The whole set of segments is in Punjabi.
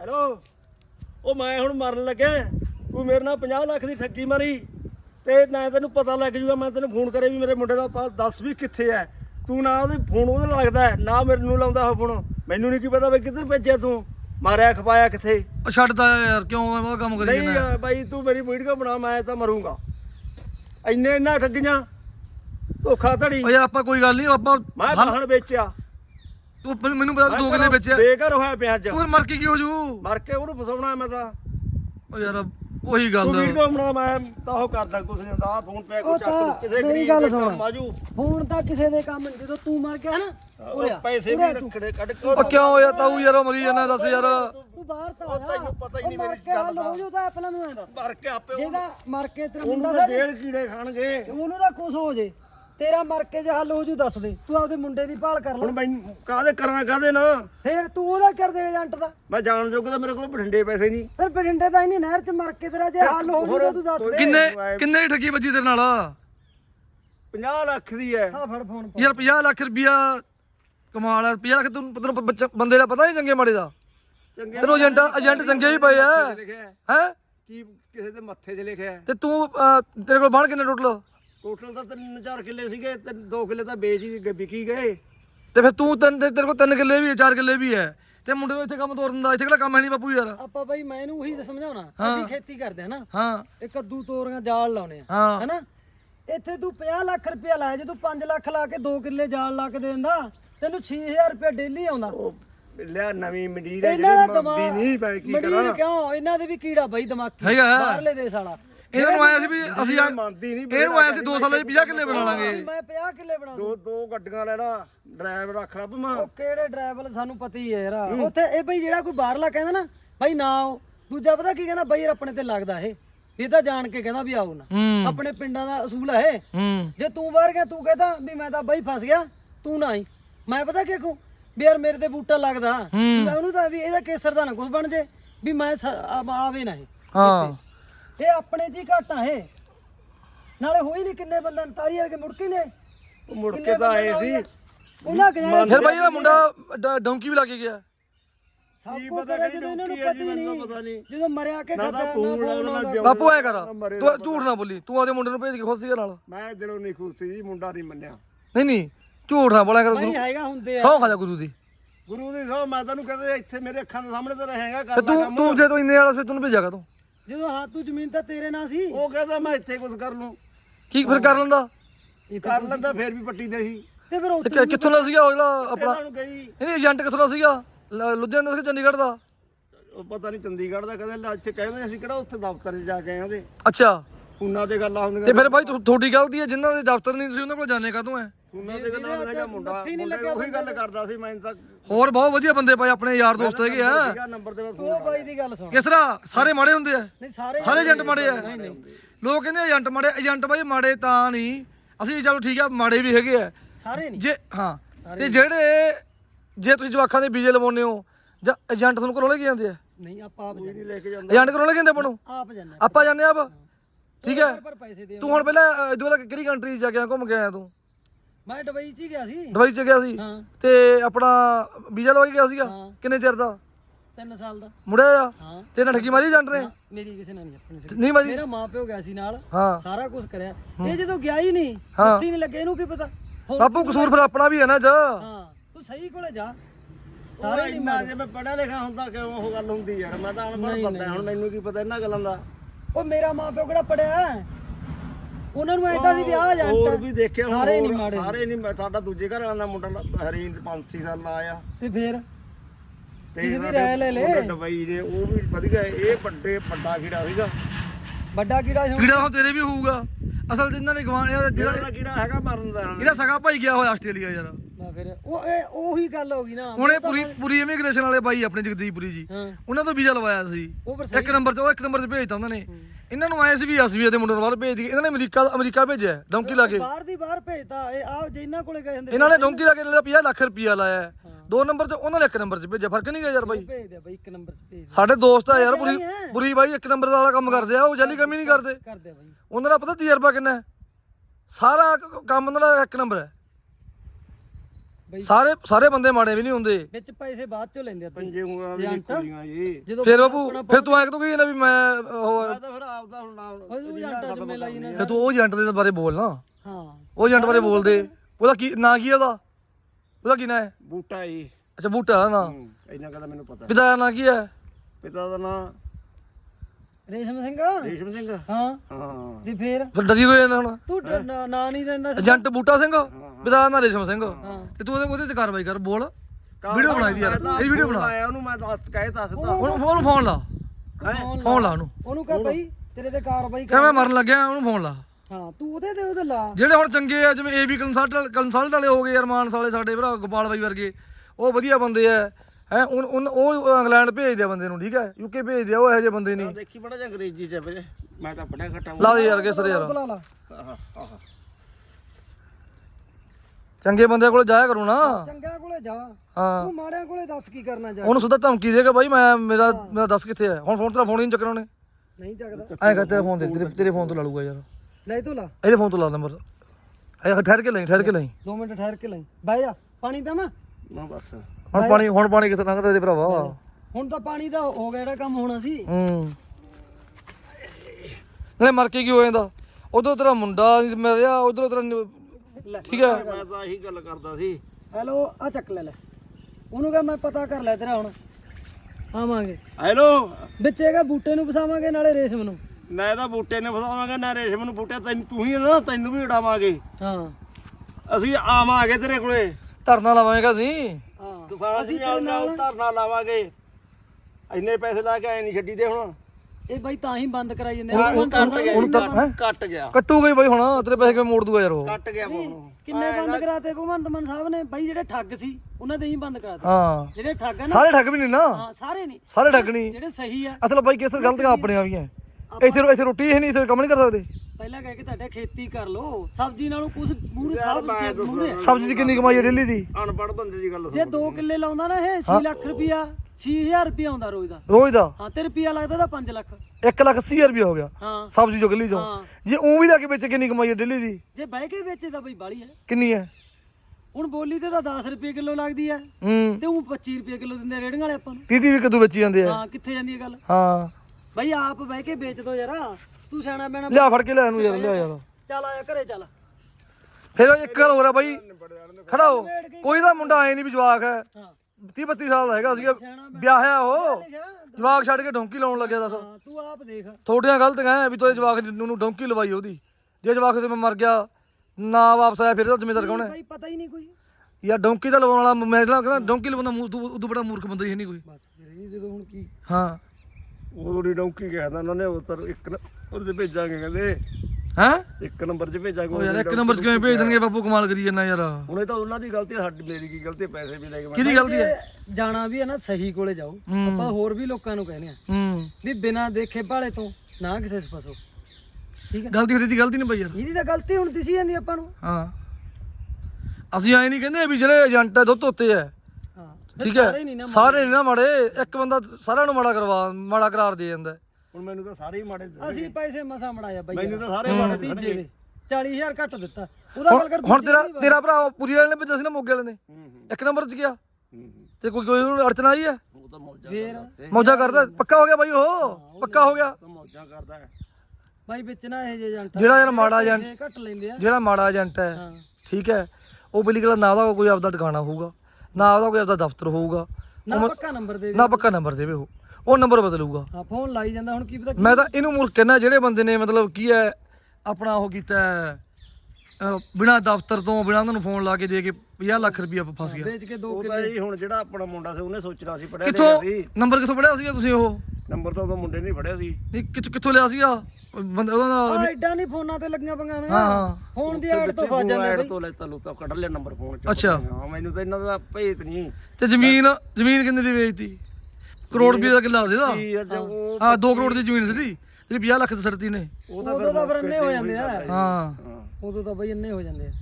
ਹੈਲੋ। ਉਹ ਮੈਂ ਹੁਣ ਮਰਨ ਲੱਗਿਆ ਤੂੰ ਮੇਰੇ ਨਾਲ 50 ਲੱਖ ਦੀ ਠੱਗੀ ਮਾਰੀ ਤੇ ਨਾ ਤੈਨੂੰ ਪਤਾ ਲੱਗ ਜੂਗਾ ਮੈਂ ਤੈਨੂੰ ਫੋਨ ਕਰੇ ਵੀ ਮੇਰੇ ਮੁੰਡੇ ਦਾ ਪਾ- ਦੱਸ ਵੀ ਕਿੱਥੇ ਐ। ਤੂੰ ਨਾ ਉਹਦੇ ਫੋਨ ਉਹਦੇ ਨਾਲ ਲੱਗਦਾ ਹੈ, ਨਾ ਮੈਨੂੰ ਲਾਉਂਦਾ ਉਹ ਫੋਨ। ਮੈਨੂੰ ਨਹੀਂ ਕੀ ਪਤਾ ਵੀ ਕਿੱਧਰ ਭੇਜਿਆ ਤੂੰ। ਮਾਰਿਆ ਖਪਾਇਆ ਕਿੱਥੇ? ਉਹ ਛੱਡਦਾ ਯਾਰ ਕਿਉਂ ਉਹ ਕੰਮ ਕਰੀ ਨਹੀਂ ਜਾਂਦਾ। ਬਾਈ ਤੂੰ ਮੇਰੀ ਵੀਡੀਓ ਬਣਾ ਮੈਂ ਤਾਂ ਮਰੂੰਗਾ। ਇੰਨੇ ਇੰਨਾ ਠੱਗੀਆਂ ਧੋਖਾ ਧੜੀ ਓ ਯਾਰ ਆਪਾਂ ਕੋਈ ਗੱਲ ਨਹੀਂ ਆਪਾਂ ਮੈਂ ਬਾਹਣ ਵੇਚਿਆ। ਤੂੰ ਮੈਨੂੰ- ਮੈਨੂੰ ਪਤਾ ਤੂੰ ਦੋ ਕਿੱਲੇ ਵੇਚਿਆ? ਬੇਘਰ ਹੋਇਆ ਪਿਆ ਅੱਜ। ਤੂੰ ਫਿਰ ਮਰ ਕੇ ਕੀ ਹੋ ਜੂ? ਮਰ ਕੇ ਉਹਨੂੰ ਫਸਾਉਣਾ ਮੈਂ ਤਾਂ। ਓ ਯਾਰ ਉਹੀ ਤੂੰ ਗੱਲ ਵੀਡੀਓ ਬਣਾ ਮੈਂ ਤਾਂ ਉਹ ਕਰਦਾ ਕੁਛ ਨਹੀਂ ਹੁੰਦਾ ਆਹ ਫੋਨ ਪੈ ਉਹ ਕੋ ਚੱਕ ਕਿਸੇ ਮੇਰੀ ਗਰੀਬ ਗੱਲ ਦੇ ਸੁਣ। ਕੰਮ ਆਜੂ ਫੋਨ ਤਾਂ ਕਿਸੇ ਦੇ ਕੰਮ ਨੀ, ਜਦੋਂ ਤੂੰ ਮਰ ਗਿਆ ਨਾ ਉਹ ਉਰਿਆ, ਪੈਸੇ ਵੀ। ਰੱਖੜੇ ਕੱਢ ਕੇ ਓ ਕਿਉਂ ਹੋਇਆ? ਤਾਊ ਯਾਰ ਉਹ ਮਰੀ ਜਾਂਦਾ ਦੱਸ ਯਾਰ। ਤੂੰ ਬਾਹਰ ਤਾਂ ਉਹ ਆ ਜਾ। ਤੈਨੂੰ ਪਤਾ ਹੀ ਨਹੀਂ ਉਹ ਮਰ ਗੱਲ ਦਾ। ਹੋ ਜੂ ਤਾਂ ਪਹਿਲਾਂ ਮੈਨੂੰ ਐਂ ਦੱਸ। ਮਰ ਕੇ ਆਪੇ ਉਹਨੂੰ ਜਿਹਦਾ ਮਰ ਕੇ ਤੇਰਾ ਉਹਨੂੰ ਮੁੰਡਾ ਤਾਂ ਜੇਲ੍ਹ ਕੀੜੇ ਖਾਣਗੇ। ਉਹਨੂੰ ਤਾਂ ਕੁਝ ਹੋ ਜੇ। ਤੇਰਾ ਮਰ ਕੇ ਜੇ ਹੱਲ ਹੋ ਜੂ ਦੱਸ ਦੇ। ਤੂੰ ਆਪਦੇ ਮੁੰਡੇ ਦੀ ਭਾਲ ਕਰ ਲੈ। ਹੁਣ ਮੈਂ ਕਾਹਦੇ ਕਰਾਂ ਕਾਹਦੇ ਨਾ? ਫੇਰ ਤੂੰ ਉਹਦਾ ਕਰ ਦੇ ਏਜੰਟ ਦਾ? ਮੈਂ ਜਾਣ ਜੋਗ ਤਾਂ ਮੇਰੇ ਕੋਲ ਬਠਿੰਡੇ ਪੈਸੇ ਨਹੀਂ। ਫਿਰ ਬਠਿੰਡੇ ਦਾ ਇਹਨੀ ਨਹਿਰ ਚ ਮਰ ਕੇ ਤੇਰਾ ਜੇ ਹੱਲ ਹੋ ਜੂ ਤਾਂ ਤੂੰ ਦੱਸ ਦੇ। ਕਿੰਨੇ ਕਿੰਨੇ ਦੀ ਠੱਗੀ ਵੱਜੀ ਤੇਰੇ ਨਾਲ? 50 ਲੱਖ ਦੀ ਹੈ ਹਾਂ ਫੜ ਫੋਨ ਯਾਰ 50 ਲੱਖ ਰੁਪਿਆ ਕਮਾਲ ਆ 50 ਲੱਖ ਤੈਨੂੰ ਤੈਨੂੰ ਬੱਚਾ- ਬੰਦੇ ਦਾ ਪਤਾ ਨਹੀਂ ਚੰਗੇ ਮਾੜੇ ਦਾ? ਚੰਗੇ ਤੈਨੂੰ ਏਜੰਟ ਏਜੰਟ ਚੰਗੇ ਵੀ ਪਏ ਆ। ਲਿਖਿਆ। ਹੈ। ਹੈ ਕੀ ਕਿਸੇ ਦੇ ਮੱਥੇ 'ਚ ਲਿਖਿਆ। ਹੈ। ਤੇ ਤੂੰ ਅਹ, ਤੇਰੇ ਕੋਲ ਬਣ ਕਿੰਨੇ ਟੋਟਲ? ਟੋਟਲ ਤਾਂ ਤਿੰਨ ਚਾਰ ਕਿੱਲੇ ਸੀਗੇ ਤੇ ਦੋ ਕਿੱਲੇ ਤਾਂ ਵੇਚ ਹੀ ਗਏ, ਵਿਕੀ ਗਏ। ਤੇ ਫਿਰ ਤੂੰ ਤਿੰਨ ਤੇ- ਤੇਰੇ ਕੋਲ ਤਿੰਨ ਕਿੱਲੇ ਵੀ ਹੈ ਚਾਰ ਕਿੱਲੇ ਵੀ ਹੈ। ਤੇ ਮੁੰਡੇ ਨੂੰ ਇੱਥੇ ਕੰਮ ਤੋਰ ਦਿੰਦਾ ਇੱਥੇ ਕਿਹੜਾ ਕੰਮ ਹੈ ਨਹੀਂ ਬਾਪੂ ਯਾਰ? ਆਪਾਂ ਬਈ ਮੈਂ ਇਹਨੂੰ ਉਹੀ ਸਮਝਾਉਣਾ ਅਸੀਂ ਖੇਤੀ ਕਰਦੇ ਆ ਨਾ। ਹਾਂ। ਇਹ ਕੱਦੂ ਤੋਰੀਆਂ ਜਾਲ ਲਾਉਣੇ ਆ ਹਾਂ। ਹੈਨਾ? ਇੱਥੇ ਤੂੰ 50 ਲੱਖ ਰੁਪਇਆ ਲਾਇਆ ਜੇ ਤੂੰ 5 ਲੱਖ ਲਾ ਕੇ 2 ਕਿੱਲੇ ਜਾਲ ਲਾ ਕੇ ਦੇ ਦਿੰਦਾ ਤੈਨੂੰ 6000 ਰੁਪਇਆ ਡੇਲੀ ਆਉਂਦਾ। ਉਹ ਲਿਆ ਨਵੀਂ ਮੰਡੀਰ ਇਹਨਾਂ ਦਾ ਜਿਹੜੀ ਦਿਮਾਗ ਮੰਦੀ ਨਹੀਂ ਪੈ ਕੀ ਮੰਡੀਰ ਕਰਾਂ? ਕਿਉਂ? ਇਹਨਾਂ ਦੇ ਵੀ ਕੀੜਾ ਬਈ ਦਿਮਾਗੀ ਹੈਗਾ। ਬਾਹਰਲੇ ਦੇਸ਼ ਵਾਲਾ। ਇਹਨਾਂ ਨੂੰ ਆਇਆ ਸੀ ਵੀ ਅਸੀਂ ਆ- ਮੰਨਦੀ ਨਹੀਂ ਇਹਨੂੰ ਆਇਆ ਸੀ 2 ਸਾਲਾਂ 'ਚ 50 ਕਿੱਲੇ ਬਣਾ ਲਾਂਗੇ। ਮੈਂ 50 ਕਿੱਲੇ ਬਣਾ ਦੂੰ ਦੋ ਦੋ ਗੱਡੀਆਂ ਲੈਣਾ ਡਰਾਈਵਰ ਰੱਖ ਲਾ ਭਮਾ ਉਹ ਕਿਹੜੇ ਡਰਾਈਵਰ ਸਾਨੂੰ ਪਤਾ ਹੀ ਹੈ ਯਾਰ। ਉੱਥੇ ਇਹ ਬਈ ਜਿਹੜਾ ਕੋਈ ਬਾਹਰਲਾ ਕਹਿੰਦਾ ਨਾ ਬਈ ਨਾ ਆਓ। ਦੂਜਾ ਪਤਾ ਕੀ ਕਹਿੰਦਾ ਬਈ ਯਾਰ ਆਪਣੇ ਤੇ ਲੱਗਦਾ ਇਹ। ਇਹ ਤਾਂ ਜਾਣ ਕੇ ਕਹਿੰਦਾ ਵੀ ਆਓ ਨਾ। ਹੂੰ। ਆਪਣੇ ਪਿੰਡਾਂ ਦਾ ਅਸੂਲ ਹੈ ਇਹ। ਹੂੰ। ਜੇ ਤੂੰ ਬਾਹਰ ਗਿਆ ਤੂੰ ਕਹਿੰਦਾ ਵੀ ਮੈਂ ਤਾਂ ਬਈ ਫਸ ਗਿਆ ਤੂੰ ਨਾ ਆਈ। ਮੈਂ ਪਤਾ ਕੀ ਕਹੂੰ ਵੀ ਯਾਰ ਮੇਰੇ ਤੇ ਬੂਟਾ ਲੱਗਦਾ। ਮੈਂ ਉਹਨੂੰ ਤਾਂ ਵੀ ਇਹਦਾ ਕੇਸਰ ਦਾ ਨਾ ਕੁਝ ਬਣ ਜੇ ਵੀ ਮੈਂ ਸ- ਆ- ਆਵੇ ਨਾ ਇਹ। ਹਾਂ। ਇਹ ਆਪਣੇ ਜੀ ਘਾਟਾਂ ਇਹ। ਨਾਲੇ ਹੋਈ ਨਹੀਂ ਕਿੰਨੇ ਬੰਦੇ ਨੇ ਤਾਰੀ ਵਰਗੇ ਮੁੜ ਕੇ ਨੇ। ਉਹ ਮੁੜ ਕੇ ਤਾਂ ਆਏ ਸੀ। ਉਹਨਾਂ ਕਿ ਫਿਰ ਬਾਈ ਇਹਦਾ ਮੁੰਡਾ ਡ- ਡੌਂਕੀ ਵੀ ਲਾ ਕੇ ਗਿਆ। ਸਭ ਕੀ ਕੁਝ ਪਤਾ ਕਰਿਆ ਕਿਹੜੀ ਜਦੋਂ ਇਹਨਾਂ ਨੂੰ ਡਿਊਟੀ ਹੈ ਪਤਾ ਨਹੀਂ। ਜਦੋਂ ਮਰਿਆ ਕੇ ਨਾ ਤਾਂ ਬਾਪੂ ਐ ਕਰ ਤੂੰ ਝੂਠ ਬੋਲੀ ਤੂੰ ਆਦੇ ਮੁੰਡੇ ਨੂੰ ਭੇਜ ਕੇ ਖੁਸ਼ ਸੀਗਾ ਨਾਲ। ਮੈਂ ਦਿਲੋਂ ਨਹੀਂ ਖੁਸ਼ ਸੀ ਜੀ ਮੁੰਡਾ ਨਹੀਂ ਮੰਨਿਆ। ਨਹੀਂ ਨਹੀਂ ਝੂਠ ਨਾ ਬੋਲਿਆ ਕਰ ਬਈ ਗੁਰੂ ਹੈਗਾ ਹੁੰਦੇ ਆ। ਸੌ ਖਾ ਜਾ ਗੁਰੂ ਦੀ। ਗੁਰੂ ਦੀ ਸਹੁੰ ਮੈਂ ਤੈਨੂੰ ਕਹਿੰਦੇ ਇੱਥੇ ਮੇਰੇ ਅੱਖਾਂ ਦੇ ਸਾਹਮਣੇ ਤਾਂ ਰਹੇਗਾ ਤੇ ਕਰ ਲੈ ਤੂੰ ਕੰਮ ਤੂੰ ਜੇ ਤੂੰ ਇੰਨੇ ਵਾਲਾ ਸੀ ਤੈਨੂੰ ਭੇਜਾਗਾ ਤੂੰ। ਜਦੋਂ ਹਾਂ ਤੂੰ ਜ਼ਮੀਨ ਤਾਂ ਤੇਰੇ ਨਾਲ ਸੀ। ਉਹ ਕਹਿੰਦਾ ਮੈਂ ਇੱਥੇ ਕੁਝ ਕਰ ਲੂੰ। ਕੀ ਫਿਰ ਕਰ ਲੈਂਦਾ? ਕਰ ਲੈਂਦਾ ਫੇਰ ਵੀ ਪੱਟੀ ਦੇ ਸੀ। ਤੇ ਫਿਰ ਤੇ ਉੱਥੇ ਕਿ- ਕਿੱਥੋਂ ਦਾ ਸੀਗਾ ਉਹ ਜਿਹੜਾ ਆਪਣਾ? ਇਹਨਾਂ ਨੂੰ ਗਈ ਇਹਨੇ ਏਜੰਟ ਕਿੱਥੋਂ ਦਾ ਸੀਗਾ? ਲ- ਲੁਧਿਆਣੇ ਦਾ ਸੀ ਚੰਡੀਗੜ੍ਹ ਦਾ? ਉਹ ਪਤਾ ਨਹੀਂ ਚੰਡੀਗੜ੍ਹ ਦਾ ਕਹਿੰਦੇ ਲੈ ਇੱਥੇ ਕਹਿੰਦੇ ਅਸੀਂ ਕਿਹੜਾ ਉੱਥੇ ਦਫ਼ਤਰ 'ਚ ਜਾ ਕੇ ਆਏ ਉਹਦੇ। ਅੱਛਾ। ਉਹਨਾਂ ਤੇ ਗੱਲਾਂ ਹੁੰਦੀਆਂ ਤੇ ਫਿਰ ਭਾਈ ਤੁ- ਤੁਹਾਡੀ ਗਲਤੀ ਹੈ ਜਿਨ੍ਹਾਂ ਦੇ ਦਫ਼ਤਰ ਨਹੀਂ ਤੁਸੀਂ ਉਹਨਾਂ ਕੋਲ ਜਾਣੇ ਕਾਹਤੋਂ ਹੈ ਉਹਨਾਂ ਤੇ ਗੱਲਾਂ ਹੁੰਦੀਆਂ ਜਾਂ ਮੁੰਡਾ। ਮੁੰਡੇ ਉਹੀ ਗੱਲ ਕਰਦਾ ਸੀ ਮੈਂ ਤਾਂ ਹੋਰ ਬਹੁਤ ਵਧੀਆ ਬੰਦੇ ਭਾਈ ਆਪਣੇ ਯਾਰ ਦੋਸਤ ਹੈਗੇ ਆ। ਨੰਬਰ ਤੇ ਮੈਂ ਫੋਨ ਉਹ ਬਾਈ ਦੀ ਗੱਲ ਸੁਣ। ਕਿਸ ਤਰ੍ਹਾਂ? ਸਾਰੇ ਮਾੜੇ ਹੁੰਦੇ ਆ? ਨਹੀਂ ਸਾਰੇ ਸਾਰੇ ਏਜੰਟ ਮਾੜੇ ਆ? ਲੋਕ ਕਹਿੰਦੇ ਏਜੰਟ ਮਾੜੇ ਏਜੰਟ ਭਾਈ ਮਾੜੇ ਤਾਂ ਨਹੀਂ। ਅਸੀਂ ਚਲੋ ਠੀਕ ਆ ਮਾੜੇ ਵੀ ਹੈਗੇ ਆ। ਸਾਰੇ ਨਹੀਂ। ਜੇ ਹਾਂ। ਤੇ ਜਿਹੜੇ ਜੇ ਤੁਸੀਂ ਜਵਾਖਾਂ ਦੇ ਵੀਜ਼ੇ ਲਵਾਉਂਦੇ ਹੋ ਜਾਂ ਏਜੰਟ ਤੁਹਾਨੂੰ ਘਰੋਂ ਲੈ ਕੇ ਜਾਂਦੇ ਆ? ਨਹੀਂ ਆਪਾਂ ਆਪ ਜਾਂਦੇ ਨਹੀਂ ਲੈ ਕੇ ਜਾਂਦਾ। ਏਜੰਟ ਘਰੋਂ ਲੈ ਕੇ ਜਾਂਦੇ ਆਪਾਂ ਨੂੰ? ਆਪ ਜਾਂਦੇ ਆਪਾਂ ਜਾਂਦੇ ਆਪ? ਠੀਕ ਹੈ। ਤੂੰ ਹੁਣ ਪਹਿਲਾਂ ਪਹਿਲਾਂ ਕਿਹੜੀ ਕੰਟਰੀ ਜਾ ਕੇ ਘੁੰਮ ਕੇ ਆਇਆ ਤੂੰ? ਮੈਂ ਦੁਬਈ ਚ ਹੀ ਗਿਆ ਸੀ। ਦੁਬਈ ਚ ਗਿਆ ਸੀ? ਹਾਂ। ਤੇ ਆਪਣਾ ਵੀਜ਼ਾ ਲਵਾ ਕੇ ਗਿਆ ਸੀਗਾ? ਹਾਂ। ਕਿੰਨੇ ਚਿਰ ਦਾ? 3 ਸਾਲ ਦਾ। ਮੁੜਿਆ ਆ? ਹਾਂ। ਤੇ ਨਾ ਠੱਗੀ ਮਾਰੀ ਏਜੰਟ ਨੇ? ਮੇਰੀ ਕਿਸੇ ਨਾਲ ਨਹੀਂ ਆਪਣੀ। ਨਹੀਂ ਮਾਰੀ? ਮੇਰਾ ਮਾਂ ਪਿਓ ਗਿਆ ਸੀ ਨਾਲ। ਹਾਂ। ਸਾਰਾ ਕੁਝ ਕਰਿਆ। ਇਹ ਜਦੋਂ ਗਿਆ ਹੀ ਨਹੀਂ ਹਾਂ। ਹੱਥੀ ਨਹੀਂ ਲੱਗੇ ਇਹਨੂੰ ਕੀ ਪਤਾ? ਹੋਰ- ਬਾਪੂ ਕਸੂਰ ਫਿਰ ਆਪਣਾ ਵੀ ਹੈ ਨਾ ਜਾ। ਹਾਂ ਤੂੰ ਸਹੀ ਕੋਲੇ ਜਾ। ਸਾਰੇ ਨਹੀਂ ਮੈਂ ਜੇ ਮੈਂ ਪੜਿਆ ਲਿਖਿਆ ਹੁੰਦਾ ਕਿਉਂ ਉਹ ਗੱਲ ਹੁੰਦੀ ਯਾਰ ਮੈਂ ਤਾਂ ਅਨਪੜ੍ਹ ਬੰਦਾ ਹੁਣ ਮੈਨੂੰ ਕੀ ਪਤਾ ਇਹਨਾਂ ਗੱਲਾਂ ਦਾ। ਉਹ ਮੇਰਾ ਮਾਂ ਪਿਓ ਕਿਹੜਾ ਪੜਿਆ ਉਹਨਾਂ ਨੂੰ ਐਂਦਾ ਸੀ ਵੀ ਆ ਹੋਰ ਵੀ ਦੇਖਿਆ ਸਾਰੇ ਨਹੀਂ ਮਾੜੇ। ਸਾਰੇ ਨਹੀਂ ਸਾਡਾ ਦੂਜੇ ਘਰ ਵਾਲਾ ਦਾ ਮੁੰਡਾ ਹਰੀਨ 5-6 ਸਾਲ ਦਾ ਆਇਆ ਤੇ ਫੇਰ? ਤੇ ਇਹਦੀ ਰਾਇ ਲੈ ਲੈ। ਮੁੰਡੇ ਦੁਬਈ ਦੇ ਉਹ ਵੀ ਵਧੀਆ ਇਹ ਵੱਡੇ ਵੱਡਾ ਕੀੜਾ ਸੀਗਾ? ਵੱਡਾ ਕੀੜਾ ਕੀੜਾ ਹੁਣ? ਤੇਰੇ ਵੀ ਹੋਊਗਾ? ਅਸਲ 'ਚ ਇਹਨਾਂ ਨੇ ਗਵਾਂ ਜਿਹੜਾ ਕੀੜਾ ਹੈਗਾ ਮਰਨ ਦਾ ਇਹਦਾ ਸਗਾ ਭਾਈ ਗਿਆ ਹੋਇਆ ਆਸਟ੍ਰੇਲੀਆ ਯਾਰ। ਫਿਰ ਉਹ ਇਹ ਉਹੀ ਗੱਲ ਹੋ ਗਈ ਨਾ। ਉਹਨੇ ਪੂਰੀ ਪੂਰੀ ਇਮੀਗ੍ਰੇਸ਼ਨ ਵਾਲੇ ਬਾਈ ਆਪਣੇ ਜਗਦੀਪੁਰੀ ਜੀ। ਹਾਂ। ਉਹਨਾਂ ਤੋਂ ਵੀਜ਼ਾ ਲਵਾਇਆ ਸੀ। ਇੱਕ ਨੰਬਰ 'ਚ ਉਹ ਇੱਕ ਨੰਬਰ 'ਚ ਭੇਜਤਾ ਉਹਨਾਂ ਨੇ। ਇਹਨਾਂ ਨੂੰ ਆਏ ਸੀ ਵੀ ਅਸੀਂ ਵੀ ਇਹਦੇ ਮੁੰਡੇ ਨੂੰ ਬਾਹਰ ਭੇਜ ਦਈਏ। ਇਹਨਾਂ ਨੇ ਅਮਰੀਕਾ ਅਮਰੀਕਾ ਭੇਜਿਆ ਡੌਂਕੀ ਲਾ ਕੇ। ਬਾਹਰ ਦੀ ਬਾਹਰ ਭੇਜਤਾ ਇਹ ਆ ਜੇ ਇਹਨਾਂ ਕੋਲੇ ਗਏ ਹੁੰਦੇ ਇਹਨਾਂ ਨੇ ਡੌਂਕੀ ਲਾ ਕੇ ਇਹਨਾਂ ਦਾ 50 ਲੱਖ ਰੁਪਇਆ ਲਾਇਆ ਹੈ। ਦੋ ਨੰਬਰ 'ਚ ਉਹਨਾਂ ਨੇ ਇੱਕ ਨੰਬਰ 'ਚ ਭੇਜਿਆ। ਫ਼ਰਕ ਨਹੀਂ ਗਿਆ ਯਾਰ ਬਾਈ। ਭੇਜ ਦੇ ਬਾਈ ਇੱਕ ਨੰਬਰ ਚ ਭੇਜ ਸਾਡੇ ਦੋਸਤ ਆ ਯਾਰ ਹੈ। ਪੂਰੀ ਬਾਈ ਇੱਕ ਨੰਬਰ ਵਾਲਾ ਕੰਮ ਕਰਦੇ ਆ ਉਹ ਜਲਦੀ ਕਮੀ ਨਹੀਂ ਕਰਦੇ। ਕਰਦੇ ਬਾਈ। ਉਹਨਾਂ ਦਾ ਪਤਾ ਤਜਰਬਾ ਕਿੰਨਾ ਹੈ? ਸਾਰਾ ਕ- ਕੰਮ ਉਹਨਾਂ ਦਾ ਇੱਕ ਨੰਬਰ ਹੈ। ਬਈ ਸਾਰੇ ਸਾਰੇ ਬੰਦੇ ਮਾੜੇ ਵੀ ਨਹੀਂ ਹੁੰਦੇ। ਵਿੱਚ ਪੈਸੇ ਬਾਅਦ ਚੋਂ ਲੈਂਦੇ ਆ। ਪੰਜੇ ਉਂਗਲਾਂ ਵੀ ਏਜੰਟ? ਨਿਕਲੀਆਂ ਜੀ। ਜਦੋਂ ਫਿਰ ਬਾਪੂ ਫਿਰ ਤੂੰ ਐ ਕਿ ਤੂੰ ਕੀ ਨਾ ਵੀ ਮੈਂ ਉਹ ਮੈਂ ਤਾਂ ਫਿਰ ਆਪਦਾ ਹੁਣ ਨਾਮ ਉਹ ਏਜੰਟਾਂ ਚ ਮੇਲਾ ਹੀ ਨੇ ਫਿਰ ਤੂੰ ਉਹ ਏਜੰਟ ਦੇ ਬਾਰੇ ਬੋਲ ਨਾ। ਹਾਂ। ਉਹ ਏਜੰਟ ਬਾਰੇ ਬੋਲ ਦੇ ਉਹਦਾ ਕੀ ਨਾਂ ਕੀ ਹੈ ਉਹਦਾ? ਉਹਦਾ ਕੀ ਨਾਂ ਹੈ? ਬੂਟਾ ਜੀ। ਅੱਛਾ ਬੂਟਾ ਦਾ ਨਾਂ। ਹੂੰ, ਇੰਨਾ ਕਦਾ ਮੈਨੂੰ ਪਤਾ। ਪਿਤਾ ਦਾ ਨਾਂ ਕੀ ਹੈ? ਪਿਤਾ ਦਾ ਨਾਮ ਰੇਸ਼ਮ ਸਿੰਘ। ਰੇਸ਼ਮ ਸਿੰਘ। ਹਾਂ। ਹਾਂ। ਤੇ ਫੇਰ? ਫਿਰ ਡਰੀ ਹੋਏ ਨਾ ਹੁਣ। ਤੂੰ ਡ- ਨਾਂ ਨਾਂ ਨਹੀਂ ਦਿੰਦਾ ਸੀ। ਏਜੰਟ ਬੂਟਾ ਸਿੰਘ? ਦਾ ਨਾਂ ਰੇਸ਼ਮ ਸਿੰਘ। ਤੇ ਤੂੰ ਉਹਦੇ ਉਹਦੇ ਤੇ ਕਾਰਵਾਈ ਕਰ ਬੋਲ। ਵੀਡੀਓ ਬਣਾਈ ਦੀ ਯਾਰ। ਇਹ ਵੀਡੀਓ ਬਣਾ। ਆਇਆ ਉਹਨੂੰ ਮੈਂ ਦੱਸ ਕਹਿ ਦੱਸ ਦਿੱਤਾ। ਉਹਨੂੰ ਉਹਨੂੰ ਫੋਨ ਲਾ। ਫੋਨ ਲਾ। ਉਹਨੂੰ। ਉਹਨੂੰ ਕਹ ਬਈ ਤੇਰੇ ਤੇ ਕਾਰਵਾਈ ਕਰ ਕਿਵੇਂ ਮਰਨ ਲੱਗਿਆ ਉਹਨੂੰ ਫੋਨ ਲਾ। ਹਾਂ ਤੂੰ ਉਹਦੇ ਤੇ ਉਹਦੇ ਲਾ। ਜਿਹੜੇ ਹੁਣ ਚੰਗੇ ਆ ਜਿਵੇਂ ਏਬੀ ਕੰਸਲਟ ਕੰਸਲਟ ਵਾਲੇ ਹੋ ਗਏ ਅਰਮਾਨ ਸਾਲੇ ਸਾਡੇ ਭਰਾ ਗੋਪਾਲ ਬਾਈ ਵਰਗੇ। ਉਹ ਵਧੀਆ ਬੰਦੇ ਆ। ਹੈ ਉਹ ਇੰਗਲੈਂਡ ਭੇਜਦੇ ਆ ਬੰਦੇ ਨੂੰ ਠੀਕ ਹੈ ਯੂਕੇ ਭੇਜਦੇ ਆ ਉਹ ਇਹੋ ਜਿਹੇ ਬੰਦੇ ਨਹੀਂ ਦੇਖੀ ਬੜਾ ਜਿਹਾ ਅੰਗਰੇਜ਼ੀ ਚ ਵੀਰੇ। ਮੈਂ ਤਾਂ ਪੜਿਆ ਘਟਾ ਲਾ ਦੇ ਯਾਰ ਕੇਸਰ ਯਾਰ। ਲਾ ਲਾ। ਚੰਗੇ ਬੰਦੇ ਕੋਲ ਜਾਇਆ ਕਰੋ ਨਾ। ਚੰਗਿਆਂ ਕੋਲੇ ਜਾ। ਹਾਂ। ਤੂੰ ਮਾੜਿਆਂ ਕੋਲੇ ਦੱਸ ਕੀ ਕਰਨਾ ਜਾ ਉਹਨੂੰ ਸਿੱਧਾ ਧਮਕੀ ਦੇ ਕੇ ਬਾਈ ਮੈਂ ਮੇਰਾ ਮੇਰਾ ਦੱਸ ਕਿੱਥੇ ਹੈ? ਹੁਣ ਫੋਨ ਤੇਰਾ ਫੋਨ ਹੀ ਨਹੀਂ ਚੱਕਣਾ ਉਹਨੇ। ਨਹੀਂ ਜਗਦਾ ਐਂ ਕਰ ਤੇਰਾ ਫੋਨ ਦੇ ਤੇਰੇ ਤੇਰੇ ਫੋਨ ਤੋਂ ਲਾ ਲੂਗਾ ਯਾਰ। ਲੈ ਤੂੰ ਲਾ। ਇਹਦੇ ਫੋਨ ਤੋਂ ਲਾ ਨੰਬਰ। ਐ ਠਹਿਰ ਕੇ ਲਈ ਠਹਿਰ ਕੇ ਲਈ। 2 ਮਿੰਟ ਠਹਿਰ ਕੇ ਲੈ ਬਹਿ ਜਾ। ਪਾਣੀ ਪਿਆਵਾਂ? ਨਾ ਬਸ। ਹੁਣ ਪਾਣੀ ਹੁਣ ਪਾਣੀ ਕਿੱਥੇ ਲੰਘਦਾ ਇਹਦੇ ਭਰਾਵਾ? ਹੁਣ ਤਾਂ ਪਾਣੀ ਦਾ ਹੋ ਗਿਆ ਜਿਹੜਾ ਕੰਮ ਹੋਣਾ ਸੀ। ਹੂੰ। ਨਾਲੇ ਮਰ ਕੇ ਕੀ ਹੋ ਜਾਂਦਾ? ਉਧਰ ਤੇਰਾ ਮੁੰਡਾ ਮਰਿਆ ਉਧਰ ਤੇਰਾ ਲੈ ਠੀਕ ਹੈ। ਮੈਂ ਤਾਂ ਇਹੀ ਗੱਲ ਕਰਦਾ ਸੀ। ਹੈਲੋ ਆ ਚੱਕ ਲੈ ਲੈ। ਉਹਨੂੰ ਕਹ ਮੈਂ ਪਤਾ ਕਰ ਲੈ ਤੇਰਾ ਹੁਣ। ਆਵਾਂਗੇ। ਹੈਲੋ? ਵਿੱਚ ਹੈਗਾ ਬੂਟੇ ਨੂੰ ਫਸਾਵਾਂਗੇ ਨਾਲੇ ਰੇਸ਼ਮ ਨੂੰ। ਨਾ ਇਹਦਾ ਬੂਟੇ ਨੇ ਫਸਾਵਾਂਗੇ ਨਾ ਰੇਸ਼ਮ ਨੂੰ ਬੂਟੇ ਤੈਨੂੰ ਤੂੰ ਹੀ ਆ ਨਾ ਤੈਨੂੰ ਵੀ ਉਡਾਵਾਂਗੇ। ਹਾਂ। ਅਸੀਂ ਆਵਾਂਗੇ ਤੇਰੇ ਕੋਲੇ। ਧਰਨਾ ਲਾਵਾਂਗੇ ਅਸੀਂ। ਹਾਂ ਕਿਸਾਨ ਅਸੀਂ ਤੇਰੇ ਨਾਲ ਧਰਨਾ ਲਾਵਾਂਗੇ। ਇੰਨੇ ਪੈਸੇ ਲਾ ਕੇ ਐ ਨਹੀਂ ਛੱਡੀ ਦੇ ਹੁਣ। ਇਹ ਬਾਈ ਤਾਂ ਹੀ ਬੰਦ ਕਰਾਈ ਜਾਂਦੇ ਹੁਣ ਕੱਟ ਗਿਆ ਹੁਣ ਤਾਂ ਹੈਂ? ਕੱਟ ਗਿਆ। ਕੱਟੂਗਾ ਹੀ ਬਾਈ ਹੁਣ ਤੇਰੇ ਪੈਸੇ ਕਿਵੇਂ ਮੋੜ ਦੂਗਾ ਯਾਰ ਉਹ? ਕੱਟ ਗਿਆ ਫੋਨ ਕਿੰਨੇ ਬੰਦ ਕਰਾਤੇ ਭਗਵੰਤ ਮਾਨ ਸਾਹਿਬ ਨੇ? ਬਾਈ ਜਿਹੜੇ ਠੱਗ ਸੀ ਉਹਨਾਂ ਦੇ ਹੀ ਬੰਦ ਕਰਾਤੇ। ਹਾਂ। ਜਿਹੜੇ ਠੱਗ ਆ ਨਾ ਸਾਰੇ ਠੱਗ ਵੀ ਨਹੀਂ ਨਾ? ਹਾਂ ਸਾਰੇ ਨਹੀਂ ਸਾਰੇ ਠੱਗ ਨਹੀਂ ਜਿਹੜੇ ਸਹੀ ਆ। ਅਸਲ ਬਾਈ ਕਿਸਰ ਗਲਤੀਆਂ ਆਪਣੀਆਂ ਵੀ ਐ ਇੱਥੇ ਇੱਥੇ ਰੋਟੀ ਹੈ ਨਹੀਂ ਇੱਥੇ ਕੰਮ ਨਹੀਂ ਕਰ ਸਕਦੇ। ਪਹਿਲਾਂ ਕਹਿ ਕੇ ਤੁਹਾਡੇ ਖੇਤੀ ਕਰ ਲੋ ਸਬਜ਼ੀ ਨਾਲੋਂ ਕੁਝ ਮੂਰੇ ਸਭ ਮੂਰੇ ਸਬਜ਼ੀ ਦੀ ਕਿੰਨੀ ਕਮਾਈ ਹੈ ਡੇਲੀ ਦੀ? ਅਨਪੜ੍ਹ ਬੰਦੇ ਦੀ ਗੱਲ ਜੇ 2 ਕਿੱਲੇ ਲਾਉਂਦਾ ਨਾ ਇਹ 6 ਲੱਖ ਰੁਪਿਆ 6000 ਰੁਪਿਆ ਆਉਂਦਾ ਰੋਜ਼ ਦਾ। ਰੋਜ਼ ਦਾ? ਹਾਂ ਤੇ ਰੁਪਿਆ ਲੱਗਦਾ ਤਾਂ 5 ਲੱਖ। 1 ਲੱਖ 80 ਹਜ਼ਾਰ ਰੁਪਇਆ ਹੋ ਗਿਆ। ਹਾਂ। ਸਬਜ਼ੀ ਚੋਂ ਕਿੱਲੀ ਚੋਂ। ਹਾਂ। ਜੇ ਉਹ ਵੀ ਜਾ ਕੇ ਵਿੱਚ ਕਿੰਨੀ ਕਮਾਈ ਹੈ ਡੇਲੀ ਦੀ? ਜੇ ਬਹਿ ਕੇ ਵੇਚੇ ਤਾਂ ਬਈ ਬਾਲੀ ਹੈ। ਕਿੰਨੀ ਹੈ? ਹੁਣ ਬੋਲੀ ਤੇ ਤਾਂ 10 ਰੁਪਏ ਕਿਲੋ ਲੱਗਦੀ ਆ ਹੂੰ। ਤੇ ਉਹ 25 ਰੁਪਏ ਕਿਲੋ ਦਿੰਦੇ ਆ ਰੇੜੀਆਂ ਵਾਲੇ ਆਪਾਂ ਨੂੰ। 30 ਵੀ ਕਦੋਂ ਵੇਚੀ ਜਾਂਦੇ ਆ। ਹਾਂ ਕਿੱਥੇ ਜਾਂਦੀ ਹੈ ਗੱਲ? ਹਾਂ। ਬਈ ਆਪ ਬਹਿ ਕੇ ਵੇਚ ਦੋ ਯਾਰ। ਤੂੰ ਸਿਆਣਾ ਬੈਣਾ ਲਿਆ ਫੜ ਕੇ ਲੈ ਇਹਨੂੰ ਯਾਰ ਲਿਆ ਯਾਰ। ਚੱਲ ਆਇਆ ਘਰੇ ਚੱਲ। ਫਿਰ ਉਹ ਇੱਕ ਗੱਲ ਹੋਰ ਆ ਬਾਈ। ਖੜਾ ਹੋ। ਕੋਈ ਦਾ ਮੁੰਡਾ ਆਏ ਨਹੀਂ ਵੀ ਜਵਾਕ ਹੈ। ਹਾਂ। 30 32 ਸਾਲ ਦਾ ਹੈਗਾ ਸੀਗਾ। ਵਿਆਹਿਆ ਉਹ। ਜਵਾਕ ਛੱਡ ਕੇ ਡੋਂਕੀ ਲਾਉਣ ਲੱਗਿਆ ਦੱਸ। ਹਾਂ ਤੂੰ ਆਪ ਦੇਖ। ਥੋੜੀਆਂ ਗਲਤੀਆਂ ਐ ਵੀ ਤੋਏ ਜਵਾਕ ਨੂੰ ਡੋਂਕੀ ਲਵਾਈ ਉਹਦੀ। ਜੇ ਜਵਾਕ ਤੇ ਮਰ ਗਿਆ। ਨਾ ਵਾਪਸ ਆਇਆ ਫਿਰ ਤਾਂ ਜ਼ਿੰਮੇਦਾਰ ਕੌਣ ਹੈ ਪਤਾ ਹੀ ਨਹੀਂ ਕੋਈ। ਯਾਰ ਡੋਂਕੀ ਦਾ ਲਵਾਉਣ ਵਾਲਾ ਮੈਂ ਜਿਹੜਾ ਕਹਿੰਦਾ ਡੋਂਕੀ ਲਵਾਉਂਦਾ ਤੂੰ ਉਦੋਂ ਬੜਾ ਮੂਰਖ ਬੰਦਾ ਹੀ ਹੈ ਨਹੀਂ ਕੋਈ। ਬਸ ਫਿਰ ਇਹ ਜਦੋਂ ਹੁਣ ਕੀ? ਹਾਂ। ਉਹ ਦੀ ਡੌਂਕੀ ਕਹਿੰਦਾ ਉਹਨਾਂ ਨੇ ਉਤਰ ਇੱਕ ਨ- ਉਹਦੇ ਤੇ ਭੇਜਾਂਗੇ ਕਹਿੰਦੇ। ਹੈ? ਇੱਕ ਨੰਬਰ 'ਚ ਭੇਜਾਂਗੇ ਉਹ ਯਾਰ ਇੱਕ ਨੰਬਰ 'ਚ ਕਿਵੇਂ ਭੇਜ ਦੇਣਗੇ ਬਾਪੂ ਕਮਾਲ ਕਰੀ ਜਾਂਦਾ ਯਾਰ। ਹੁਣ ਇਹ ਤਾਂ ਉਹਨਾਂ ਦੀ ਗਲਤੀ ਹੈ, ਸਾਡੀ ਮੇਰੀ ਕੀ ਗਲਤੀ ਹੈ, ਪੈਸੇ ਵੀ ਲੈ ਕੇ ਮੈਂ ਕਿਹਦੀ ਗਲਤੀ ਹੈ ਜਾਣਾ ਵੀ ਹੈ ਨਾ ਸਹੀ ਕੋਲੇ ਜਾਓ। ਹੂੰ। ਆਪਾਂ ਹੋਰ ਵੀ ਲੋਕਾਂ ਨੂੰ ਕਹਿੰਦੇ ਆ ਹੂੰ। ਵੀ ਬਿਨਾਂ ਦੇਖੇ ਭਾਲੇ ਤੋਂ ਨਾ ਕਿਸੇ ਸੇ ਫਸੋ। ਠੀਕ ਹੈ ਗਲਤੀ ਉਹਦੀ ਗਲਤੀ ਨਹੀਂ ਪਈ ਯਾਰ। ਇਹਦੀ ਤਾਂ ਗਲਤੀ ਹੁਣ ਦਿਸੀ ਜਾਂਦੀ ਆਪਾਂ ਨੂੰ। ਹਾਂ। ਅਸੀਂ ਐ ਨਹੀਂ ਕਹਿੰਦੇ ਵੀ ਜਿਹੜੇ ਏਜੰਟ ਆ ਦੁੱਧ ਧੋਤੇ ਆ। ਹਾਂ। ਠੀਕ ਸਾਰੇ ਨਹੀਂ ਹੈ ਨਾ ਸਾਰੇ ਨਹੀਂ ਨਾ ਮਾੜੇ ਇੱਕ ਬੰਦਾ ਸਾਰਿਆਂ ਨੂੰ ਮਾੜਾ ਕਰਵਾ ਮਾੜਾ ਕਰਾਰ ਦੇ ਜਾਂਦਾ। ਹੈ। ਹੁਣ ਮੈਨੂੰ ਤਾਂ ਸਾਰੇ ਹੀ ਮਾੜੇ ਦਿੱਤੇ। ਅਸੀਂ ਪੈਸੇ ਮਸਾ ਮੜਾਇਆ ਬਾਈ ਮੈਨੂੰ ਤਾਂ ਸਾਰੇ ਮਾੜੇ ਦਿੱਤੇ ਤੀਜੇ ਦੇ। 40000 ਘੱਟ ਦਿੱਤਾ। ਉਹਦਾ ਗੱਲ ਕਰ ਹੁਣ ਤੇਰਾ ਤੇਰਾ ਭਰਾ ਪੂਰੀ ਵਾਲੇ ਨੇ ਭੇਜਿਆ ਸੀ ਨਾ ਮੋਗੇ ਵਾਲੇ ਨੇ? ਇੱਕ ਨੰਬਰ 'ਚ ਗਿਆ। ਤੇ ਕੋਈ ਕੋਈ ਉਹਨੂੰ ਅੜਚਨ ਆਈ ਹੈ? ਉਹ ਤਾਂ ਮੌਜਾਂ ਫੇਰ? ਮੌਜਾ ਕਰਦਾ। ਪੱਕਾ ਹੋ ਗਿਆ ਬਾਈ ਉਹ? ਪੱਕਾ ਹੋ ਗਿਆ? ਮੌਜਾਂ ਕਰਦਾ ਬਾਈ ਵਿੱਚ ਨਾ ਇਹ ਜੇ ਏਜੰਟ ਜਿਹੜਾ ਯਾਰ ਮਾੜਾ ਏਜੰਟ ਘੱਟ ਲੈਂਦੇ ਆ। ਜਿਹੜਾ ਮਾੜਾ ਏਜੰਟ ਹੈ ਠੀਕ ਹੈ ਉਹ ਬਿਲਕੁਲ ਨਾ ਉਹਦਾ ਕੋਈ ਆਪਦਾ ਟਿਕਾਣਾ ਹੋਊਗਾ। ਨਾ ਉਹਦਾ ਕੋਈ ਆਪਦਾ ਦਫ਼ਤਰ ਹੋਊਗਾ। ਨਾ ਪੱਕਾ ਨੰਬਰ ਦੇ ਨਾ ਪੱਕਾ ਨੰਬਰ ਦੇਵੇ ਉਹ। ਉਹ ਨੰਬਰ ਬਦਲੂਗਾ। ਹਾਂ ਫੋਨ ਲਾਈ ਜਾਂਦਾ ਹੁਣ ਕੀ ਪਤਾ ਮੈਂ ਤਾਂ ਇਹਨੂੰ ਮੂਰਖ ਕਹਿੰਦਾ ਜਿਹੜੇ ਬੰਦੇ ਨੇ ਮਤਲਬ ਕੀ ਹੈ ਆਪਣਾ ਉਹ ਕੀਤਾ ਬਿਨਾ ਦਫ਼ਤਰ ਤੋਂ ਬਿਨਾ ਉਹਨਾਂ ਨੂੰ ਫੋਨ ਲਾ ਕੇ ਦੇ ਕੇ 50 ਲੱਖ ਰੁਪਇਆ ਫਸ ਗਿਆ। ਵੇਚ ਕੇ ਦੋ ਉਹ ਤਾਂ ਜੀ ਹੁਣ ਜਿਹੜਾ ਆਪਣਾ ਮੁੰਡਾ ਸੀ ਉਹਨੇ ਸੋਚਣਾ ਸੀ ਪੜਿਆ ਕਿੱਥੋਂ? ਲਿਖਿਆ ਸੀ। ਨੰਬਰ ਕਿੱਥੋਂ ਪੜਿਆ ਸੀਗਾ ਤੁਸੀਂ ਉਹ? ਨੰਬਰ ਤਾਂ ਉਹ ਮੁੰਡੇ ਨੇ ਫੜਿਆ ਸੀ। ਨਹੀਂ ਕਿੱਥੋਂ ਕਿੱਥੋਂ ਲਿਆ ਸੀਗਾ? ਬੰਦਾ ਉਹਦਾ ਆ ਐਡਾ ਨਹੀਂ ਫੋਨਾਂ ਤੇ ਲੱਗੀਆਂ ਪੰਗਾਂ ਹਾਂ ਹਾਂ। ਫੋਨ ਦੀ ਐਡ ਤੋਂ ਫਸ ਜਾਂਦੇ ਐਡ ਬਈ। ਤੋਂ ਲੈ ਤਾ ਲੁੱਤਾ ਕੱਢ ਲਿਆ ਨੰਬਰ ਫੋਨ ਚ ਅੱਛਾ। ਹਾਂ ਮੈਨੂੰ ਤਾਂ ਇਹਨਾਂ ਦਾ ਭੇਤ ਨਹੀਂ। ਤੇ ਜ਼ਮੀਨ ਜ਼ਮੀਨ ਕਿੰਨੇ ਦੀ ਵੇਚਤੀ? ਕਰੋੜ ਰੁਪਏ ਦਾ ਕਿੱਲਾ ਸੀ ਨਾ। ਕੀ ਅੱਜ ਉਹ ਹਾਂ 2 ਕਰੋੜ ਦੀ ਜ਼ਮੀਨ ਸੀ ਜਿਹੜੀ 50 ਲੱਖ ਦੀ ਸੜਤੀ ਨੇ। ਉਹਦਾ ਉਦੋਂ ਤਾਂ ਫਿਰ ਇੰਨੇ ਹੋ ਜਾਂਦੇ ਆ। ਹਾਂ। ਉਦੋਂ ਤਾਂ ਬਈ ਇੰਨੇ ਹੋ ਜਾਂਦੇ ਆ।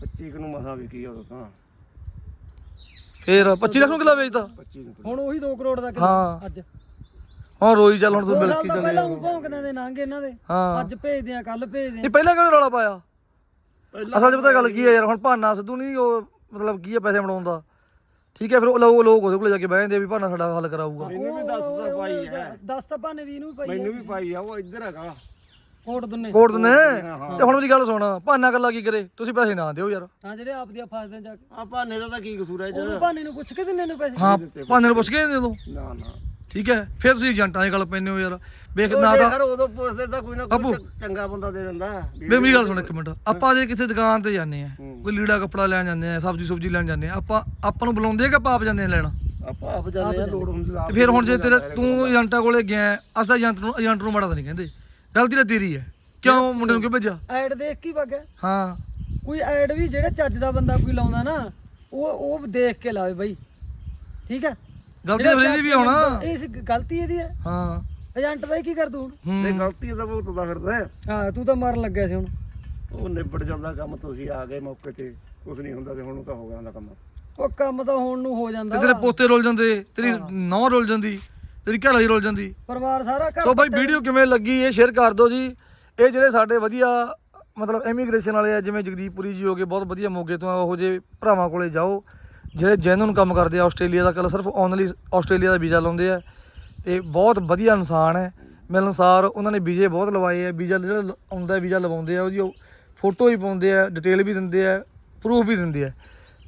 25 ਕੁ ਨੂੰ ਮਸਾ ਵੀ ਕੀ ਉਦੋਂ ਤਾਂ। ਫੇਰ 25 ਲੱਖ ਨੂੰ ਕਿੱਲਾ ਵੇਚਤਾ। 25 ਨੂੰ ਹੁਣ ਉਹੀ 2 ਕਰੋੜ ਦਾ ਕਿਲੋ ਹਾਂ। ਅੱਜ। ਹਾਂ ਰੋਈ ਚੱਲ ਹੁਣ ਤੂੰ ਦੋ ਮਿਲ ਸਾਲ ਕੇ ਤਾਂ ਚੱਲ ਪਹਿਲਾਂ ਉਹ ਭੌਂਕਦੇ ਦੇ ਨਾਂਗੇ ਇਹਨਾਂ ਦੇ। ਹਾਂ। ਅੱਜ ਭੇਜਦੇ ਆ ਕੱਲ ਭੇਜਦੇ ਆ। ਇਹ ਪਹਿਲਾਂ ਕਿਉਂ ਨੀ ਰੌਲਾ ਪਾਇਆ? ਅਸਲ 'ਚ ਪਤਾ ਗੱਲ ਕੀ ਹੈ ਯਾਰ ਹੁਣ ਭਾਨਾ ਸਿੱਧੂ ਨਹੀਂ ਉਹ ਮਤਲਬ ਕੀ ਹੈ ਪੈਸੇ ਬਣਾਉਣ ਦਾ। ਠੀਕ ਹੈ ਫਿਰ ਉਹ ਲੋਕ ਲੋਕ ਉਹਦੇ ਕੋਲ ਜਾ ਕੇ ਬਹਿ ਜਾਂਦੇ ਆ ਵੀ ਭਾਣਾ ਸਾਡਾ ਹੱਲ ਕਰਾਊਗਾ। ਮੈਨੂੰ ਵੀ ਦੱਸਦਾ ਭਾਈ ਹੈ। ਦੱਸ ਤਾਂ ਭਾਨੇ ਦੀ ਇਹਨੂੰ ਵੀ ਭਾਈ ਮੈਨੂੰ ਵੀ ਭਾਈ ਆ ਉਹ ਇੱਧਰ ਹੈਗਾ। ਕੋਟ ਦੁੰਨੇ। ਕੋਰਟ ਨੇ ਤੇ ਹੁਣ ਮੇਰੀ ਗੱਲ ਸੁਣ ਭਾਨਾ ਗੱਲਾਂ ਕੀ ਕਰੇ? ਤੁਸੀਂ ਪੈਸੇ ਨਾ ਦਿਓ ਯਾਰ। ਹਾਂ ਜਿਹੜੇ ਆਪ ਦੀਆਂ ਫਸਦੇ ਜਾ ਕੇ। ਆ ਭਾਨੇ ਦਾ ਤਾਂ ਕੀ ਕਸੂਰ ਹੈ ਉਹਨੂੰ ਭਾਨੇ ਨੂੰ ਪੁੱਛ ਕੇ ਦਿੰਨੇ ਨੇ ਪੈਸੇ। ਹਾਂ ਭਾਨੇ ਨੂੰ ਪੁੱਛ ਕੇ ਦੇ ਦੋ ਨਾ ਨਾ। ਠੀਕ ਹੈ? ਫਿਰ ਤੁਸੀਂ ਏਜੰਟਾਂ ਦੀ ਗੱਲ ਪੈਂਦੇ ਹੋ ਯਾਰ। ਵੇਖ ਨਾ ਤਾਂ ਹਰ ਉਦੋਂ ਪੁੱਛਦੇ ਤਾਂ ਕੋਈ ਨਾ ਕੋਈ ਚੰਗਾ ਬੰਦਾ ਦੇ ਦਿੰਦਾ। ਵੇ ਮੇਰੀ ਗੱਲ ਸੁਣ ਇੱਕ ਮਿੰਟ। ਆਪਾਂ ਜੇ ਕਿਸੇ ਦੁਕਾਨ ਤੇ ਜਾਂਦੇ ਆ ਕੋਈ ਲੀੜਾ ਕੱਪੜਾ ਲੈਣ ਜਾਂਦੇ ਆ ਸਬਜ਼ੀ ਸੁਬਜੀ ਲੈਣ ਜਾਂਦੇ ਆ ਆਪਾਂ ਆਪਾਂ ਨੂੰ ਬੁਲਾਉਂਦੇ ਆ ਕਿ ਆਪਾਂ ਆਪ ਜਾਂਦੇ ਆ ਲੈਣ? ਆਪਾਂ ਆਪ ਜਾਂਦੇ ਆ ਲੋੜ ਹੁੰਦੀ ਤੇ ਫਿਰ ਹੁਣ ਜੇ ਤੇਰੇ ਤੂੰ ਏਜੰਟਾਂ ਕੋਲੇ ਗਿਆ ਅਸਦਾ ਏਜੰਟ ਨੂੰ ਏਜੰਟ ਨੂੰ ਮਾੜਾ ਤਾਂ ਨਹੀਂ ਕਹਿੰਦੇ। ਗਲਤੀ ਤਾਂ ਤੇਰੀ ਹੈ। ਕਿਉਂ ਮੁੰਡੇ ਨੂੰ ਕਿਉਂ ਭੇਜਿਆ? ਐਡ ਦੇਖ ਕੀ ਵਗਿਆ ਹਾਂ। ਕੋਈ ਐਡ ਵੀ ਜਿਹੜੇ ਚੱਜ ਦਾ ਬੰਦਾ ਕੋਈ ਲਾਉਂਦਾ ਨਾ ਉਹ ਉਹ ਦੇਖ ਕੇ ਲਾਵੇ ਬਾਈ। ਠੀਕ ਹੈ? ਗਲਤੀ ਤਾਂ ਇਹਦੀ ਵੀ ਹੋਣਾ ਇਸ ਗਲਤੀ ਇਹਦੀ ਹੈ। ਹਾਂ। ਏਜੰਟ ਦਾ ਹੀ ਕੀ ਕਰ ਤੂੰ ਹੁਣ? ਤੇ ਹੂੰ ਗਲਤੀ ਦਾ ਬਹੁਤ ਦਾ ਫਿਰਦਾ ਹੈ। ਹਾਂ ਤੂੰ ਤਾਂ ਮਾਰਨ ਲੱਗਿਆ ਸੀ ਹੁਣ। ਉਹ ਨਿਬੜ ਜਾਂਦਾ ਕੰਮ ਤੁਸੀਂ ਆ ਗਏ ਮੌਕੇ ਤੇ ਕੁਝ ਨਹੀਂ ਹੁੰਦਾ ਤੇ ਹੁਣ ਤਾਂ ਹੋ ਗਿਆ ਦਾ ਕੰਮ। ਉਹ ਕੰਮ ਤਾਂ ਹੋਣ ਨੂੰ ਹੋ ਜਾਂਦਾ ਤੇ ਤੇਰੇ ਪੋਤੇ ਰੁੱਲ ਜਾਂਦੇ ਤੇਰੀ ਨੌਂ ਰੁੱਲ ਜਾਂਦੀ ਤੇਰੀ ਘਰ ਵਾਲੀ ਰੁੱਲ ਜਾਂਦੀ। ਪਰਿਵਾਰ ਸਾਰਾ ਘਰ ਸੋ ਬਾਈ ਵੀਡੀਓ ਕਿਵੇਂ ਲੱਗੀ ਇਹ ਸ਼ੇਅਰ ਕਰ ਦਿਓ ਜੀ। ਇਹ ਜਿਹੜੇ ਸਾਡੇ ਵਧੀਆ ਮਤਲਬ ਇਮੀਗ੍ਰੇਸ਼ਨ ਵਾਲੇ ਆ ਜਿਵੇਂ ਜਗਦੀਪਪੁਰੀ ਜੀ ਹੋਗੇ ਬਹੁਤ ਵਧੀਆ ਮੋਗੇ ਤੋਂ ਆ ਉਹੋ ਜਿਹੇ ਭਰਾਵਾਂ ਕੋਲੇ ਜਾਓ। ਜਿਹੜੇ ਜੈਨੂਨ ਕੰਮ ਕਰਦੇ ਆ ਆਸਟ੍ਰੇਲੀਆ ਦਾ ਕੱਲ ਸਿਰਫ ਓਨਲੀ ਆਸਟ੍ਰੇਲੀਆ ਦਾ ਵੀਜ਼ਾ ਲਾਉਂਦੇ ਆ। ਤੇ ਬਹੁਤ ਵਧੀਆ ਇਨਸਾਨ ਹੈ। ਮਿਲਣਸਾਰ ਉਹਨਾਂ ਨੇ ਵੀਜ਼ੇ ਬਹੁਤ ਲਵਾਏ ਆ। ਵੀਜ਼ਾ ਜਿਹੜਾ ਆਉਂਦਾ ਵੀਜ਼ਾ ਲਵਾਉਂਦੇ ਆ ਉਹਦੀ ਫੋਟੋ ਵੀ ਪਾਉਂਦੇ ਆ ਡਿਟੇਲ ਵੀ ਦਿੰਦੇ ਆ ਪ੍ਰੂਫ ਵੀ ਦਿੰਦੇ ਆ।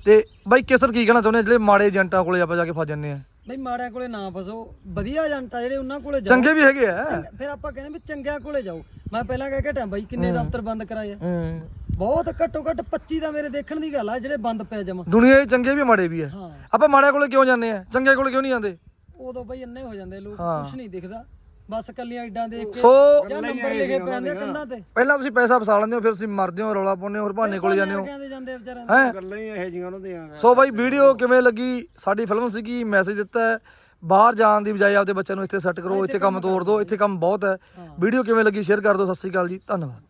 ਤੇ ਬਾਈ ਕੇਸਰ ਕੀ ਕਹਿਣਾ ਚਾਹੁੰਦੇ ਆ? ਜਿਹੜੇ ਮਾੜੇ ਏਜੰਟਾਂ ਕੋਲੇ ਆਪਾਂ ਜਾ ਕੇ ਫਸ ਜੰਨੇ ਆ। ਬਈ ਮਾੜਿਆਂ ਕੋਲੇ ਨਾ ਫਸੋ। ਵਧੀਆ ਏਜੰਟ ਆ ਜਿਹੜੇ ਉਹਨਾਂ ਕੋਲੇ ਜਾਓ। ਚੰਗੇ ਵੀ ਹੈਗੇ ਆ। ਫਿਰ ਆਪਾਂ ਕਹਿੰਦੇ ਵੀ ਚੰਗਿਆਂ ਕੋਲੇ ਜਾਓ। ਮੈਂ ਪਹਿਲਾਂ ਕਹਿ ਕੇ ਟਾਂ ਬਾਈ ਕਿੰਨੇ ਦਫ਼ਤਰ ਬੰਦ ਕਰਾਏ ਆ। ਹੂੰ। ਬਹੁਤ ਘੱਟੋ ਘੱਟ 25 ਦਾ ਮੇਰੇ ਦੇਖਣ ਦੀ ਗੱਲ ਆ ਜਿਹੜੇ ਬੰਦ ਪਏ ਜਮਾ। ਦੁਨੀਆ 'ਚ ਚੰਗੇ ਵੀ ਮਾੜੇ ਵੀ ਆ। ਹਾਂ। ਆਪਾਂ ਮਾੜਿਆਂ ਕੋਲੇ ਕਿਉਂ ਜਾਂਦੇ ਆ? ਚੰਗੇ ਕੋਲੇ ਕਿਉਂ ਨਹੀਂ ਜਾਂਦੇ? ਉਦੋਂ ਬਈ ਇੰਨੇ ਹੋ ਜਾਂਦੇ ਲੋਕ ਹਾਂ। ਕੁਝ ਨਹੀਂ ਦਿਖਦਾ। ਬਸ ਕੱਲੀਆਂ ਇਡਾਂ ਦੇਖ ਕੇ ਸੋ ਜਾਂ ਨੰਬਰ ਲਿਖੇ ਪੈਂਦੇ ਆ ਕੰਧਾਂ ਤੇ। ਪਹਿਲਾਂ ਤੁਸੀਂ ਪੈਸਾ ਫਸਾ ਲੈਂਦੇ ਹੋ ਫਿਰ ਤੁਸੀਂ ਮਰਦੇ ਹੋ ਰੌਲਾ ਪਾਉਂਦੇ ਹੋ ਹੋਰ ਬਹਾਨੇ ਕੋਲੇ ਜਾਂਦੇ ਹੋ। ਕਹਿੰਦੇ ਜਾਂਦੇ ਆ ਵਿਚਾਰਿਆਂ ਦੇ। ਹੈ ਗੱਲਾਂ ਹੀ ਇਹੋ ਜਿਹੀਆਂ ਉਹਨਾਂ ਦੀਆਂ ਸੋ ਬਾਈ ਵੀਡੀਓ ਕਿਵੇਂ ਲੱਗੀ? ਸਾਡੀ ਫਿਲਮ ਸੀਗੀ ਮੈਸੇਜ ਦਿੱਤਾ ਹੈ। ਬਾਹਰ ਜਾਣ ਦੀ ਬਜਾਏ ਆਪਦੇ ਬੱਚਿਆਂ ਨੂੰ ਇੱਥੇ ਸੈੱਟ ਕਰੋ ਇੱਥੇ ਕੰਮ ਤੋੜ ਦਿਓ ਇੱਥੇ ਕੰਮ ਬਹੁਤ ਹੈ। ਵੀਡੀਓ ਕਿਵੇਂ ਲੱਗੀ? ਸ਼ੇਅਰ ਕਰ ਦਿਓ। ਸਤਿ ਸ਼੍ਰੀ ਅਕਾਲ ਜੀ। ਧੰਨਵਾਦ।